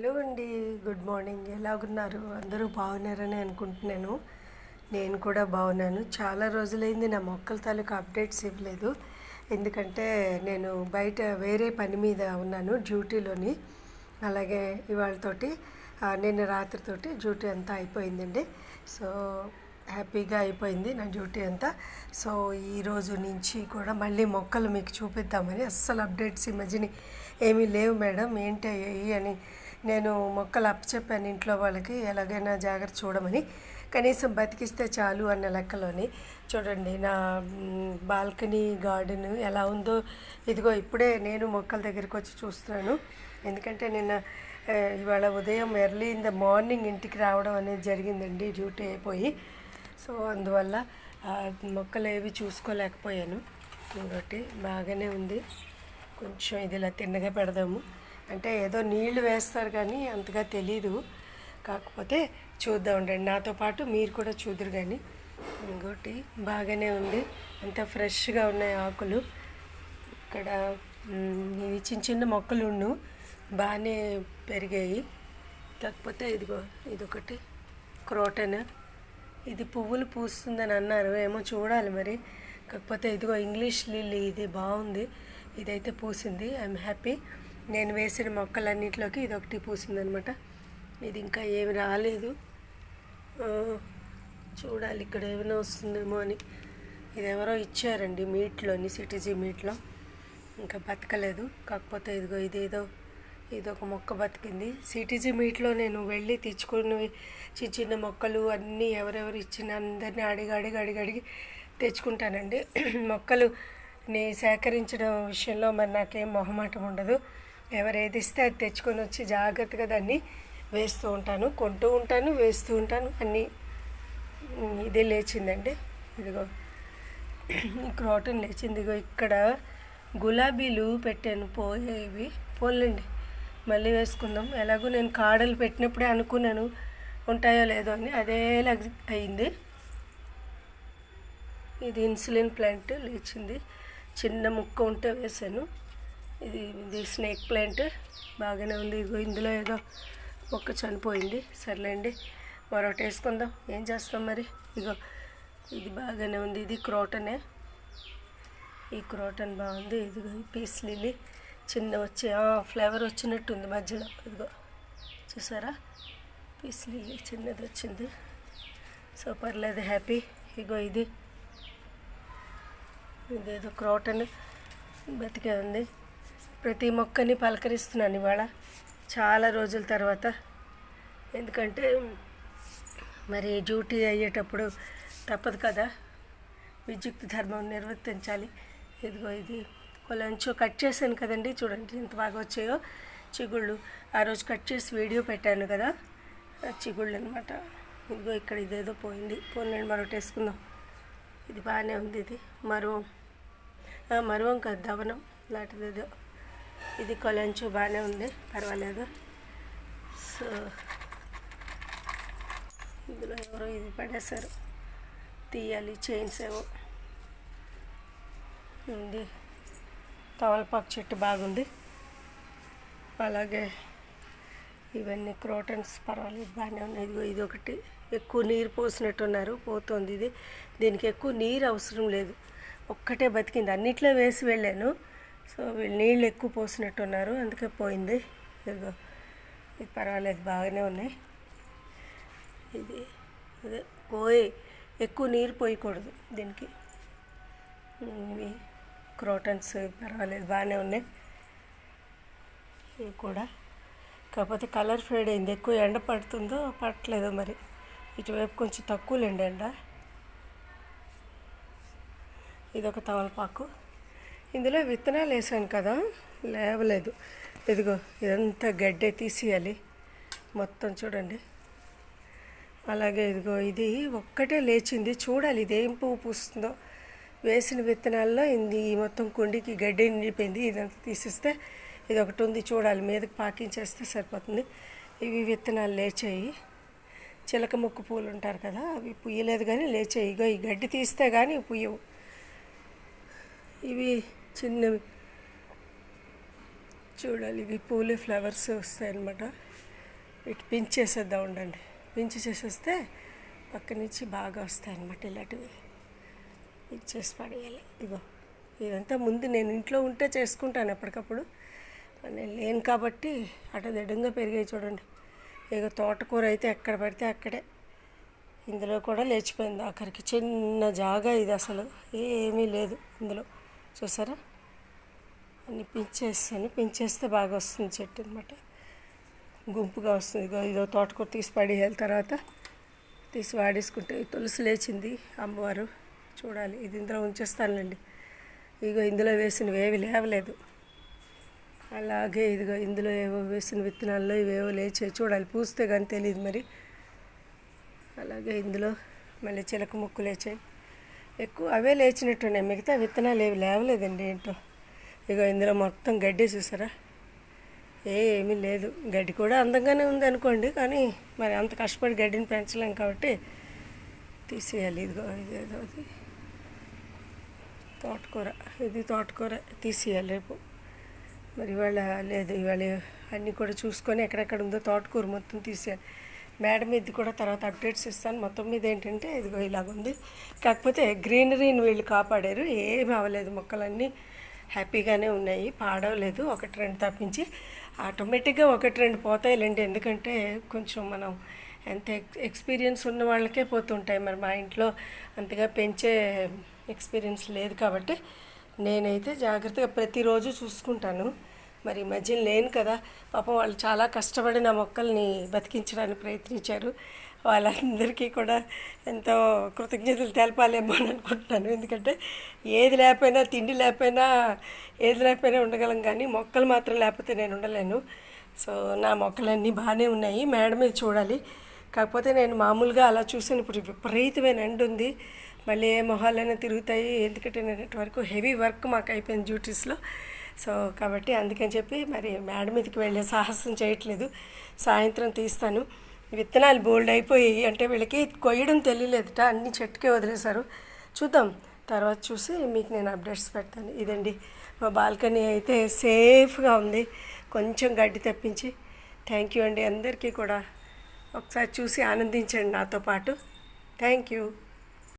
Hello అండి good morning. ఎలాగున్నారు? అందరూ బాగున్నారని అనుకుంటున్నాను. నేను కూడా బాగున్నాను. చాలా రోజులైంది నా మొక్కల తాలూకు అప్డేట్స్ ఇవ్వలేదు. ఎందుకంటే నేను బయట వేరే పని మీద ఉన్నాను డ్యూటీలోని. అలాగే ఇవాళతోటి నిన్న రాత్రితోటి డ్యూటీ అంతా అయిపోయిందండి. సో హ్యాపీగా అయిపోయింది నా డ్యూటీ అంతా. సో ఈ రోజు నుంచి కూడా మళ్ళీ మొక్కలు మీకు చూపిద్దామని అస్సలు అప్డేట్స్ ఈ మధ్యని ఏమీ లేవు మేడం. ఏంటి అని నేను మొక్కలు అప్పచెప్పాను ఇంట్లో వాళ్ళకి ఎలాగైనా జాగ్రత్త చూడమని. కనీసం బతికిస్తే చాలు అన్న లెక్కలోని. చూడండి నా బాల్కనీ గార్డెన్ ఎలా ఉందో ఇదిగో ఇప్పుడే నేను మొక్కల దగ్గరికి వచ్చి చూస్తున్నాను. ఎందుకంటే నిన్న ఇవాళ ఉదయం ఎర్లీ ఇన్ ద మార్నింగ్ ఇంటికి రావడం అనేది జరిగిందండి డ్యూటీ అయిపోయి. సో అందువల్ల మొక్కలు ఏవి చూసుకోలేకపోయాను. కాబట్టి బాగానే ఉంది. కొంచెం ఇది ఇలా తిన్నగా పెడదాము. అంటే ఏదో నీళ్ళు వేస్తారు కానీ అంతగా తెలీదు. కాకపోతే చూద్దాం ఉండండి నాతో పాటు మీరు కూడా చూదురు కానీ ఇంకోటి బాగానే ఉంది. అంత ఫ్రెష్గా ఉన్నాయి ఆకులు. ఇక్కడ ఇవి చిన్న చిన్న మొక్కలు ఉండు బాగానే పెరిగాయి. కాకపోతే ఇదిగో ఇదొకటి క్రోటన్. ఇది పువ్వులు పూస్తుందని అన్నారు. ఏమో చూడాలి మరి. కాకపోతే ఇదిగో ఇంగ్లీష్ లిల్లీ ఇది బాగుంది. ఇదైతే పూసింది. I'm happy. నేను వేసిన మొక్కలన్నింటిలోకి ఇది ఒకటి పూసిందనమాట. ఇది ఇంకా ఏమి రాలేదు. చూడాలి ఇక్కడ ఏమైనా వస్తుందేమో అని. ఇది ఎవరో ఇచ్చారండి మీట్లోని సిటీజీ మీట్లో. ఇంకా బతకలేదు. కాకపోతే ఇదిగో ఇదేదో ఇది ఒక మొక్క బతికింది. సిటీజీ మీట్లో నేను వెళ్ళి తెచ్చుకుని చిన్న చిన్న మొక్కలు అన్నీ ఎవరెవరు ఇచ్చిన అందరినీ అడిగి అడిగి అడిగి అడిగి తెచ్చుకుంటానండి. మొక్కలు నీ సేకరించడం విషయంలో మరి నాకేం మొహమాటం ఉండదు. ఎవరు ఏది ఇస్తే అది తెచ్చుకొని వచ్చి జాగ్రత్తగా దాన్ని వేస్తూ ఉంటాను కొంటూ ఉంటాను వేస్తూ ఉంటాను. అన్నీ ఇదే లేచిందండి. ఇదిగో ఈ క్రోటన్ లేచింది. ఇదిగో ఇక్కడ గులాబీలు పెట్టాను. పోయేవి పోలేండి మళ్ళీ వేసుకుందాం. ఎలాగో నేను కాడలు పెట్టినప్పుడే అనుకున్నాను ఉంటాయో లేదో అని. అదేలా అయింది. ఇది ఇన్సులిన్ ప్లాంట్ లేచింది. చిన్న ముక్క ఉంటే వేసాను ఇది ఇది స్నేక్ ప్లాంట్ బాగానే ఉంది. ఇగో ఇందులో ఏదో మొక్క చనిపోయింది. సర్లేండి. మరొకటి వేసుకుందాం. ఏం చేస్తాం మరి? ఇగో ఇది బాగానే ఉంది. ఇది క్రోటనే. ఈ క్రోటన్ బాగుంది. ఇదిగో పీస్ లిల్లీ. చిన్న వచ్చి ఫ్లేవర్ వచ్చినట్టు ఉంది మధ్యలో. ఇదిగో చూసారా? పీస్ లిల్లీ చిన్నది వచ్చింది. సో పర్లేదు హ్యాపీ. ఇగో ఇది. ఇదేదో క్రోటన్. బతికే ఉంది. ప్రతి మొక్కని పలకరిస్తున్నాను ఇవాళ. చాలా రోజుల తర్వాత. ఎందుకంటే మరి డ్యూటీ అయ్యేటప్పుడు తప్పదు కదా. విద్యుక్తి ధర్మం నిర్వర్తించాలి. ఇదిగో ఇది. కొంచెం కట్ చేశాను కదండి. చూడండి ఎంత బాగా వచ్చాయో. చిగుళ్ళు. ఆ రోజు కట్ చేసి వీడియో పెట్టాను కదా. చిగుళ్ళు అనమాట ఇదిగో ఇక్కడ ఇదేదో పోయింది. పోనీ మరొకటి వేసుకుందాం. ఇది బాగానే ఉంది ఇది. మరువం. మరువం కాదు దవనం. లాంటిది ఏదో ఇది కొలంచు బాగానే ఉంది పర్వాలేదు. సో ఇందులో ఎవరో ఇది పడేశారు. తీయాలి చైన్స్ ఏవో. ఉంది. తవలపాకు చెట్టు బాగుంది. అలాగే ఇవన్నీ క్రోటన్స్ పర్వాలేదు బాగానే ఉన్నాయి. ఇదిగో ఇది ఒకటి. ఎక్కువ నీరు పోసినట్టున్నారు పోతుంది ఇది. దీనికి ఎక్కువ నీరు అవసరం లేదు. ఒక్కటే బతికింది. అన్నిట్లో వేసి వెళ్ళాను. సో వీళ్ళు నీళ్ళు ఎక్కువ పోసినట్టున్నారు. అందుకే పోయింది. ఇదిగో ఇది పర్వాలేదు బాగానే ఉన్నాయి. ఇది అదే పోయి ఎక్కువ నీరు పోయకూడదు దీనికి. ఇవి క్రోటన్స్ పర్వాలేదు బాగానే ఉన్నాయి. ఇవి కూడా. కాకపోతే కలర్ ఫేడ్ అయింది. ఎక్కువ ఎండ పడుతుందో పడట్లేదో మరి. ఇటువైపు కొంచెం తక్కువలేండి ఎండ. ఇదొక తమలపాకు. ఇందులో విత్తనాలు వేసాను కదా లేవలేదు. ఇదిగో ఇదంతా గడ్డే తీసేయాలి. మొత్తం చూడండి. అలాగే ఇదిగో ఇది ఒక్కటే లేచింది. చూడాలి ఇది ఏం పువ్వు పూస్తుందో. వేసిన విత్తనాల్లో ఇది మొత్తం కుండికి గడ్డి నిండిపోయింది. ఇదంతా తీసేస్తే ఇది ఒకటి ఉంది. చూడాలి మీదకి పాకించేస్తే సరిపోతుంది. ఇవి విత్తనాలు లేచాయి. చిలక ముక్కు పూలు ఉంటారు కదా అవి పుయ్యలేదు కానీ లేచాయి. ఇగో ఈ గడ్డి తీస్తే కానీ పుయ్యవు. ఇవి చిన్నవి. చూడాలి ఇవి పూలే ఫ్లవర్స్ వస్తాయి అనమాట ఇటు పించ్ చేసేద్దాం ఉండండి. పించ్ చేసేస్తే పక్క నుంచి బాగా వస్తాయి ఇలాంటివి. ఇలాంటివి చేసి పడేయాలి. ఇదిగో ఇదంతా ముందు నేను ఇంట్లో ఉంటే చేసుకుంటాను ఎప్పటికప్పుడు. నేను లేను కాబట్టి అటు దడంగా పెరిగాయి చూడండి. ఇక తోటకూర అయితే ఎక్కడ పడితే అక్కడే. ఇందులో కూడా లేచిపోయింది అక్కడికి చిన్న జాగా ఇది అసలు. ఏమీ లేదు ఇందులో. చూసారా? అన్ని పెంచేస్తాను. పెంచేస్తే బాగా వస్తుంది చెట్టు అనమాట గుంపుగా వస్తుంది. ఇదో తోటకూర తీసి పడేయాలి తర్వాత. తీసి వాడేసుకుంటే తులసి లేచింది అమ్మవారు. చూడాలి. ఇది ఇందులో ఉంచేస్తానులేండి. ఇగో ఇందులో వేసినవి ఏవి లేవలేదు. అలాగే ఇదిగో ఇందులో ఏవో వేసిన విత్తనాల్లో ఇవేవో లేచాయి. చూడాలి. పూస్తే కానీ తెలియదు మరి. అలాగే ఇందులో మళ్ళీ చిలక ముక్కు లేచాయి. ఎక్కువ అవే లేచినట్టున్నాయి. మిగతా విత్తనాలు ఏవి లేవలేదండి ఏంటో. ఇక ఇందులో మొత్తం గడ్డి చూసారా? ఏమీ లేదు. గడ్డి కూడా అందంగానే ఉంది అనుకోండి కానీ మరి అంత కష్టపడి గడ్డిని పెంచలేం కాబట్టి తీసేయాలి. ఇదిగో ఇదేదో అది. తోటకూర ఇది తోటకూర తీసేయాలి రేపు. మరి ఇవాళ లేదు ఇవాళ అన్నీ కూడా చూసుకొని ఎక్కడెక్కడ ఉందో తోటకూర మొత్తం తీసేయాలి. మేడం ఇది కూడా తర్వాత అప్డేట్స్ ఇస్తాను. మొత్తం మీద ఏంటంటే ఇదిగో ఇలాగ ఉంది కాకపోతే గ్రీనరీని వీళ్ళు కాపాడారు. ఏమి అవ్వలేదు మొక్కలన్నీ. హ్యాపీగానే ఉన్నాయి. పాడవలేదు. ఒకటి రెండు తప్పించి ఆటోమేటిక్గా ఒకటి రెండు పోతాయిలేండి. ఎందుకంటే కొంచెం మనం ఎంత ఎక్స్పీరియన్స్ ఉన్న వాళ్ళకే పోతుంటాయి. మరి మా ఇంట్లో అంతగా పెంచే ఎక్స్పీరియన్స్ లేదు కాబట్టి నేనైతే జాగ్రత్తగా ప్రతిరోజు చూసుకుంటాను. మరి ఈ మధ్య లేను కదా. పాపం వాళ్ళు చాలా కష్టపడి నా మొక్కల్ని బతికించడానికి ప్రయత్నించారు. వాళ్ళందరికీ కూడా ఎంతో కృతజ్ఞతలు తెలపాలేమో అని అనుకుంటున్నాను. ఎందుకంటే ఏది లేకపోయినా తిండి లేకపోయినా ఏది లేకపోయినా ఉండగలం కానీ మొక్కలు మాత్రం లేకపోతే నేను ఉండలేను. సో నా మొక్కలన్నీ బాగానే ఉన్నాయి. మేడ మీద చూడాలి. కాకపోతే నేను మామూలుగా అలా చూసాను. ఇప్పుడు విపరీతమైన ఎండ ఉంది. మళ్ళీ ఏ మొహాలైనా తిరుగుతాయి. ఎందుకంటే నేను వరకు హెవీ వర్క్ మాకు అయిపోయింది డ్యూటీస్లో. సో కాబట్టి అందుకని చెప్పి మరి మేడ మీదకి వెళ్ళే సాహసం చేయట్లేదు. సాయంత్రం తీస్తాను. విత్తనాలు బోల్డ్ అయిపోయి అంటే వీళ్ళకి కొయ్యడం తెలియలేదుట అన్ని చెట్టుకే వదిలేశారు. చూద్దాం తర్వాత చూసి మీకు నేను అప్డేట్స్ పెడతాను. ఇదండి మా బాల్కనీ అయితే సేఫ్గా ఉంది. కొంచెం గడ్డి తప్పించి. థ్యాంక్ యూ అండి అందరికీ కూడా. ఒకసారి చూసి ఆనందించండి నాతో పాటు. Thank you.